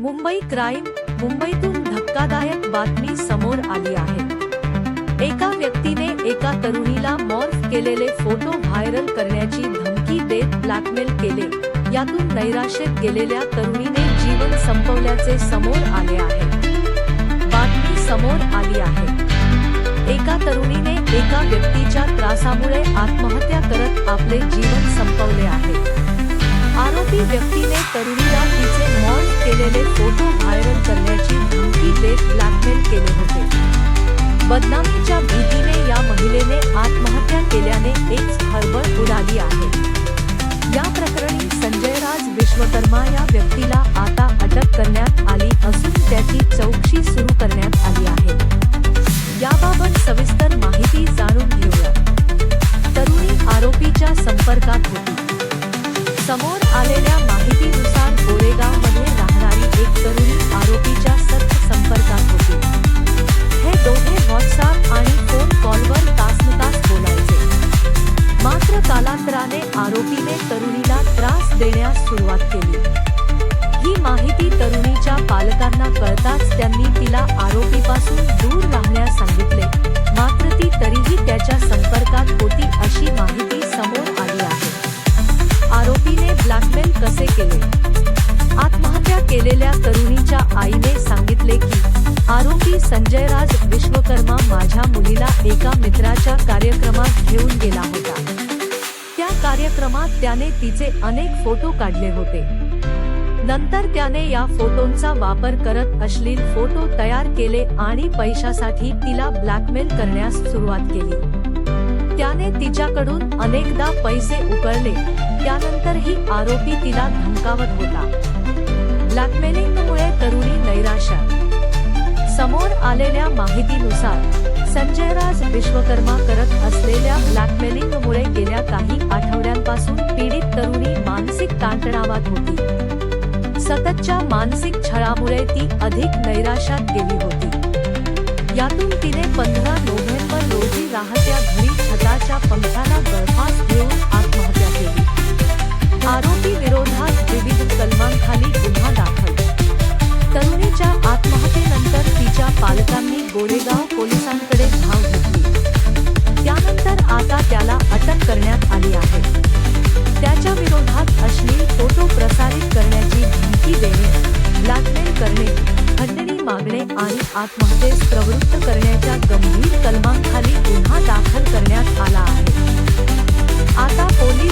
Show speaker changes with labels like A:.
A: Mumbai crime मुंबईतून धक्कादायक बातमी समोर आली आहे. एका व्यक्तीने एका तरुणीला मॉर्फ केलेले फोटो व्हायरल करण्याची धमकी देत ब्लॅकमेल केले. यातून नैराश्यात गेलेल्या तरुणीने जीवन संपवल्याचे समोर आले आहे. बातमी समोर आली आहे. एका तरुणीने एका व्यक्तीच्या त्रासामुळे आत्महत्या करत आपले जीवन संपवले आहे. आरोपी व्यक्तीने तरुणीला तिचे केलेले फोटो व्हायरल करण्याची धमकी देत ब्लॅकमेल केले होते. बदनामीच्या भीतीने या महिलेने आत्महत्या केल्याने एक हळबळ उडाली आहे. या प्रकरणी संजयराज विश्वकर्मा या व्यक्तीला आता अटक करण्यात आली असून त्याची चौकशी सुरू करण्यात आली आहे. याबाबत सविस्तर माहिती जाणून घेऊया. तरुणी आरोपीच्या संपर्कात होती. मात्र आरोपीने तरुणीला त्रास देण्यास सुरुवात केली. ही माहिती तरुणीच्या पालकांना कळताच त्यांनी तिला आरोपीपासून दूर राहण्यास सांगितले. मात्र ती तरीही त्याच्या संपर्कात होती अशी माहिती समोर आली आहे. आरोपीने ब्लॅकमेल कसे केले? आत्महत्या केलेल्या तरुणीच्या आईने सांगितले की आरोपी संजयराज विश्वकर्मा माझ्या मुलीला एका मित्राच्या कार्यक्रमात घेऊन गेला होता. कार्यक्रमात त्याने तिचे अनेक फोटो काढले होते. नंतर त्याने या फोटोंचा वापर करत अश्लील फोटो तयार केले आणि पैशासाठी तिला ब्लॅकमेल करण्यास सुरुवात केली. त्याने तिच्याकडून अनेकदा पैसे उकळले त्यानंतरही आरोपी तिला धमकावत होता. ब्लॅकमेलिंगमुळे तरुणी नैराश्या. समोर आलेल्या माहितीनुसार संजयराज विश्वकर्मा करत असलेल्या ब्लॅकमेलिंग ताणतणावात होती. सततच्या मानसिक छळामुळे ती अधिक नैराशात गेली होती. यातून तिने पंधरा नोव्हेंबर रोजी राहत्या घरी छताच्या पंखाला गळफास घेऊन आत्महत्या केली. आरोपी विरोधात विविध कलमांखाली गुन्हा दाखल. तरुणीच्या आत्महत्येनंतर तिच्या पालकांनी गोरेगाव पोलिसांकडे आत्महत्येस प्रवृत्त करण्याच्या गंभीर कलमांखाली गुन्हा दाखल करण्यात आला आहे. आता पोलीस